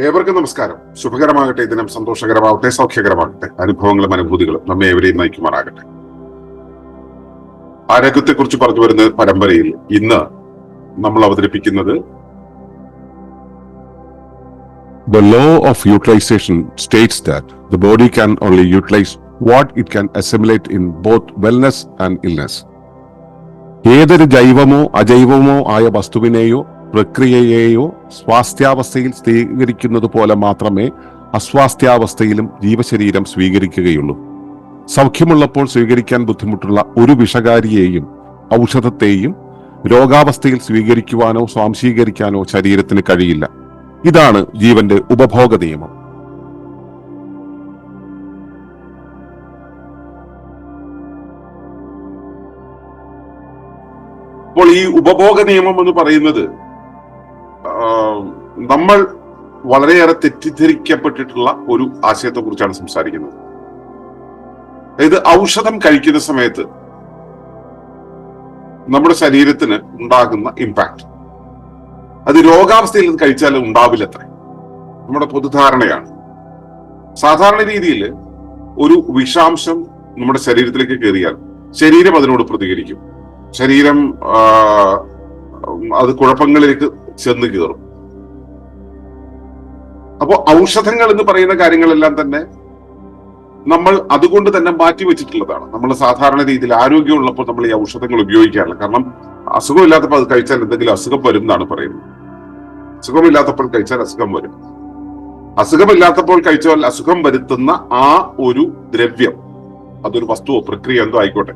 ഏവർക്കും നമസ്കാരം. ശുഭകരമാകട്ടെ. ദിനം സന്തോഷകരമാകട്ടെ സൗഖ്യകരമാകട്ടെ. അനുഭവങ്ങളും അനുഭൂതികളും നമ്മെ എവരെയും നയിക്കുമാറാകട്ടെ. ആരോഗ്യത്തെക്കുറിച്ച് പറഞ്ഞു വരുന്ന പരമ്പരയിൽ ഇന്ന് നമ്മൾ അവതരിപ്പിക്കുന്നത് The law of utilization states that the body can only utilize what it can assimilate in both wellness and illness. ഏതൊരു ജൈവമോ അജൈവമോ ആയ വസ്തുവിനെയോ പ്രക്രിയയെയോ സ്വാസ്ഥ്യാവസ്ഥയിൽ സ്വീകരിക്കുന്നത് പോലെ മാത്രമേ അസ്വാസ്ഥ്യാവസ്ഥയിലും ജീവശരീരം സ്വീകരിക്കുകയുള്ളൂ. സൗഖ്യമുള്ളപ്പോൾ സ്വീകരിക്കാൻ ബുദ്ധിമുട്ടുള്ള ഒരു വിഷകാരിയെയും ഔഷധത്തെയും രോഗാവസ്ഥയിൽ സ്വീകരിക്കുവാനോ സ്വാംശീകരിക്കാനോ ശരീരത്തിന് കഴിയില്ല. ഇതാണ് ജീവന്റെ ഉപഭോഗ നിയമം. അപ്പോൾ ഈ ഉപഭോഗ നിയമം എന്ന് പറയുന്നത് നമ്മൾ വളരെയേറെ തെറ്റിദ്ധരിക്കപ്പെട്ടിട്ടുള്ള ഒരു ആശയത്തെ കുറിച്ചാണ് സംസാരിക്കുന്നത്. അതായത് ഔഷധം കഴിക്കുന്ന സമയത്ത് നമ്മുടെ ശരീരത്തിന് ഉണ്ടാകുന്ന ഇമ്പാക്ട് അത് രോഗാവസ്ഥയിൽ നിന്ന് കഴിച്ചാൽ ഉണ്ടാവില്ലത്ര. നമ്മുടെ പൊതുധാരണയാണ്. സാധാരണ രീതിയിൽ ഒരു വിഷാംശം നമ്മുടെ ശരീരത്തിലേക്ക് കയറിയാൽ ശരീരം അതിനോട് പ്രതികരിക്കും. ശരീരം അത് കുഴപ്പങ്ങളിലേക്ക് ചെന്ന് കീറും. അപ്പോ ഔഷധങ്ങൾ എന്ന് പറയുന്ന കാര്യങ്ങളെല്ലാം തന്നെ നമ്മൾ അതുകൊണ്ട് തന്നെ മാറ്റി വെച്ചിട്ടുള്ളതാണ്. നമ്മൾ സാധാരണ രീതിയിൽ ആരോഗ്യമുള്ളപ്പോൾ നമ്മൾ ഈ ഔഷധങ്ങൾ ഉപയോഗിക്കാറില്ല. കാരണം അസുഖമില്ലാത്തപ്പോൾ അത് കഴിച്ചാൽ എന്തെങ്കിലും അസുഖം വരും എന്നാണ് പറയുന്നത്. അസുഖമില്ലാത്തപ്പോൾ കഴിച്ചാൽ അസുഖം വരും. അസുഖമില്ലാത്തപ്പോൾ കഴിച്ചാൽ അസുഖം വരുത്തുന്ന ആ ഒരു ദ്രവ്യം അതൊരു വസ്തുവോ പ്രക്രിയ എന്തോ ആയിക്കോട്ടെ.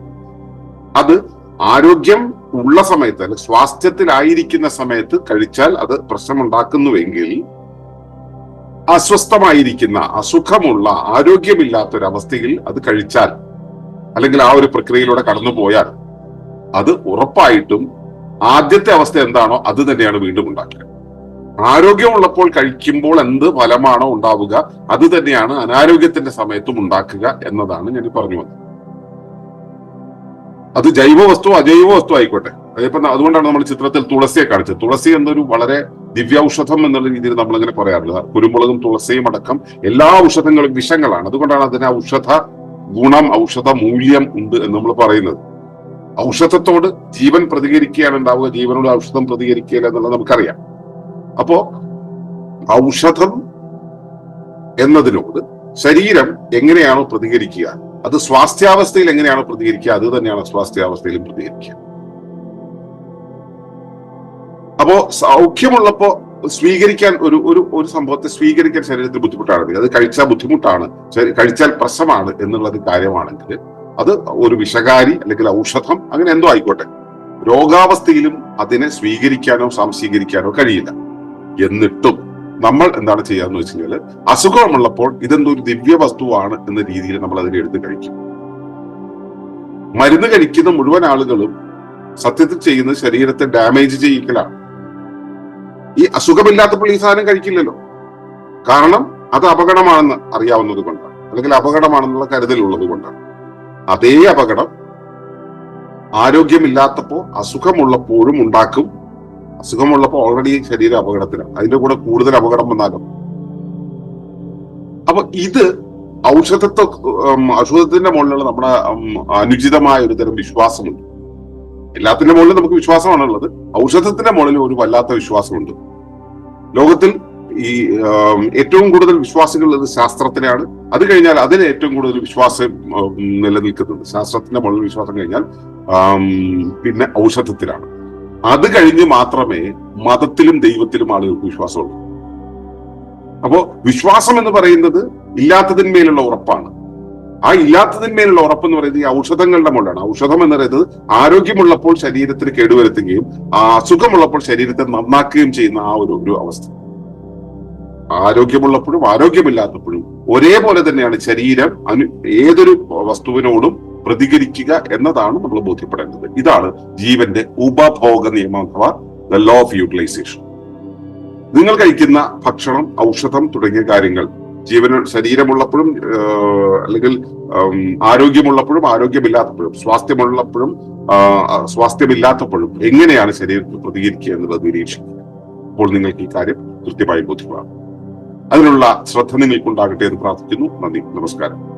അത് ആരോഗ്യം ഉള്ള സമയത്ത് അല്ലെങ്കിൽ സ്വാസ്ഥ്യത്തിലായിരിക്കുന്ന സമയത്ത് കഴിച്ചാൽ അത് പ്രശ്നമുണ്ടാക്കുന്നുവെങ്കിൽ അസ്വസ്ഥമായിരിക്കുന്ന അസുഖമുള്ള ആരോഗ്യമില്ലാത്ത ഒരു അവസ്ഥയിൽ അത് കഴിച്ചാൽ അല്ലെങ്കിൽ ആ ഒരു പ്രക്രിയയിലൂടെ കടന്നു പോയാൽ അത് ഉറപ്പായിട്ടും ആദ്യത്തെ അവസ്ഥ എന്താണോ അത് തന്നെയാണ് വീണ്ടും ഉണ്ടാക്കുക. ആരോഗ്യമുള്ളപ്പോൾ കഴിക്കുമ്പോൾ എന്ത് ഫലമാണോ ഉണ്ടാവുക അത് തന്നെയാണ് അനാരോഗ്യത്തിന്റെ സമയത്തും ഉണ്ടാക്കുക എന്നതാണ് ഞാൻ പറഞ്ഞു വന്നത്. അത് ജൈവ വസ്തു അജൈവ വസ്തു ആയിക്കോട്ടെ. അതിപ്പോ അതുകൊണ്ടാണ് നമ്മൾ ചിത്രത്തിൽ തുളസിയെ കാണിച്ചത്. തുളസി എന്നൊരു വളരെ ദിവ്യൌഷധം എന്നുള്ള രീതിയിൽ നമ്മൾ അങ്ങനെ പറയാറുള്ളത് കുരുമുളകും തുളസിയും അടക്കം എല്ലാ ഔഷധങ്ങളും വിഷങ്ങളാണ്. അതുകൊണ്ടാണ് അതിന് ഔഷധ ഗുണം ഔഷധ മൂല്യം ഉണ്ട് എന്ന് നമ്മൾ പറയുന്നത്. ഔഷധത്തോട് ജീവൻ പ്രതികരിക്കുകയാണ് ഉണ്ടാവുക. ജീവനോട് ഔഷധം പ്രതികരിക്കുകയില്ല എന്നുള്ളത് നമുക്കറിയാം. അപ്പോ ഔഷധം എന്നതിനോട് ശരീരം എങ്ങനെയാണോ പ്രതികരിക്കുക? അത് സ്വാസ്ഥ്യാവസ്ഥയിൽ എങ്ങനെയാണ് പ്രതികരിക്കുക? അത് തന്നെയാണ് സ്വാസ്ഥ്യാവസ്ഥയിലും പ്രതികരിക്കുക. അപ്പോ സൗഖ്യമുള്ളപ്പോ സ്വീകരിക്കാൻ ഒരു ഒരു ഒരു സംഭവത്തെ സ്വീകരിക്കാൻ ശരീരത്തിന് ബുദ്ധിമുട്ടാണ്. അത് കഴിച്ചാൽ ബുദ്ധിമുട്ടാണ് കഴിച്ചാൽ പ്രശ്നമാണ് എന്നുള്ളത് കാര്യമാണെങ്കിൽ അത് ഒരു വിഷകാരി അല്ലെങ്കിൽ ഔഷധം അങ്ങനെ എന്തോ ആയിക്കോട്ടെ. രോഗാവസ്ഥയിലും അതിനെ സ്വീകരിക്കാനോ സംശീകരിക്കാനോ കഴിയില്ല. എന്നിട്ടും നമ്മൾ എന്താണ് ചെയ്യാന്ന് വെച്ച് കഴിഞ്ഞാൽ അസുഖമുള്ളപ്പോൾ ഇതെന്തോ ഒരു ദിവ്യ വസ്തുവാണ് എന്ന രീതിയിൽ നമ്മൾ അതിനെ എടുത്ത് കഴിക്കും. മരുന്ന് കഴിക്കുന്ന മുഴുവൻ ആളുകളും സത്യത്തിൽ ചെയ്യുന്ന ശരീരത്തെ ഡാമേജ് ചെയ്യിക്കലാണ്. ഈ അസുഖമില്ലാത്തപ്പോൾ ഈ സാധനം കഴിക്കില്ലല്ലോ. കാരണം അത് അപകടമാണെന്ന് അറിയാവുന്നത് കൊണ്ടാണ്. അല്ലെങ്കിൽ അപകടമാണെന്നുള്ള കരുതലുള്ളത് കൊണ്ടാണ്. അതേ അപകടം ആരോഗ്യമില്ലാത്തപ്പോ അസുഖമുള്ളപ്പോഴും ഉണ്ടാക്കും. അസുഖമുള്ളപ്പോൾ ഓൾറെഡി ശരീര അപകടത്തിലാണ്. അതിന്റെ കൂടെ കൂടുതൽ അപകടം വന്നാലും? അപ്പൊ ഇത് ഔഷധത്വ ഔഷധത്തിന്റെ മുകളിലുള്ള നമ്മുടെ അനുചിതമായ ഒരു തരം വിശ്വാസമുണ്ട്. എല്ലാത്തിന്റെ മുകളിൽ നമുക്ക് വിശ്വാസമാണുള്ളത് ഔഷധത്തിന്റെ മുകളിൽ ഒരു വല്ലാത്ത വിശ്വാസമുണ്ട്. ലോകത്തിൽ ഈ ഏറ്റവും കൂടുതൽ വിശ്വാസികൾ ഉള്ളത് ശാസ്ത്രത്തിനാണ് അത് കഴിഞ്ഞാൽ അതിന് ഏറ്റവും കൂടുതൽ വിശ്വാസം നിലനിൽക്കുന്നത് ശാസ്ത്രത്തിന്റെ മുകളിൽ വിശ്വാസം കഴിഞ്ഞാൽ പിന്നെ ഔഷധത്തിലാണ്. അത് കഴിഞ്ഞ് മാത്രമേ മതത്തിലും ദൈവത്തിലും ആളുകൾക്ക് വിശ്വാസമുള്ളൂ. അപ്പോ വിശ്വാസം എന്ന് പറയുന്നത് ഇല്ലാത്തതിന്മേലുള്ള ഉറപ്പാണ്. ആ ഇല്ലാത്തതിന്മേലുള്ള ഉറപ്പ് എന്ന് പറയുന്നത് ഈ ഔഷധങ്ങളുടെ മുകളിലാണ്. ഔഷധം എന്ന് പറയുന്നത് ആരോഗ്യമുള്ളപ്പോൾ ശരീരത്തിന് കേടുവരുത്തുകയും ആ അസുഖമുള്ളപ്പോൾ ശരീരത്തെ നന്നാക്കുകയും ചെയ്യുന്ന ആ ഒരു ഒരു അവസ്ഥ. ആരോഗ്യമുള്ളപ്പോഴും ആരോഗ്യമില്ലാത്തപ്പോഴും ഒരേപോലെ തന്നെയാണ് ശരീരം അനു ഏതൊരു വസ്തുവിനോടും പ്രതികരിക്കുക എന്നതാണ് നമ്മൾ ബോധ്യപ്പെടേണ്ടത്. ഇതാണ് ജീവന്റെ ഉപഭോഗ നിയമം അഥവാ ദ ലോ ഓഫ് യൂട്ടിലൈസേഷൻ നിങ്ങൾ കഴിക്കുന്ന ഭക്ഷണം ഔഷധം തുടങ്ങിയ കാര്യങ്ങൾ ജീവന ശരീരമുള്ളപ്പോഴും അല്ലെങ്കിൽ ആരോഗ്യമുള്ളപ്പോഴും ആരോഗ്യമില്ലാത്തപ്പോഴും സ്വാസ്ഥ്യമുള്ളപ്പോഴും സ്വാസ്ഥ്യമില്ലാത്തപ്പോഴും എങ്ങനെയാണ് ശരീരത്തിൽ പ്രതികരിക്കുക എന്നുള്ളത് നിരീക്ഷിക്കുക. അപ്പോൾ നിങ്ങൾക്ക് ഈ കാര്യം കൃത്യമായി ബോധ്യമാകും അതിനുള്ള ശ്രദ്ധ നിങ്ങൾക്കുണ്ടാകട്ടെ എന്ന് പ്രാർത്ഥിക്കുന്നു. നന്ദി. നമസ്കാരം.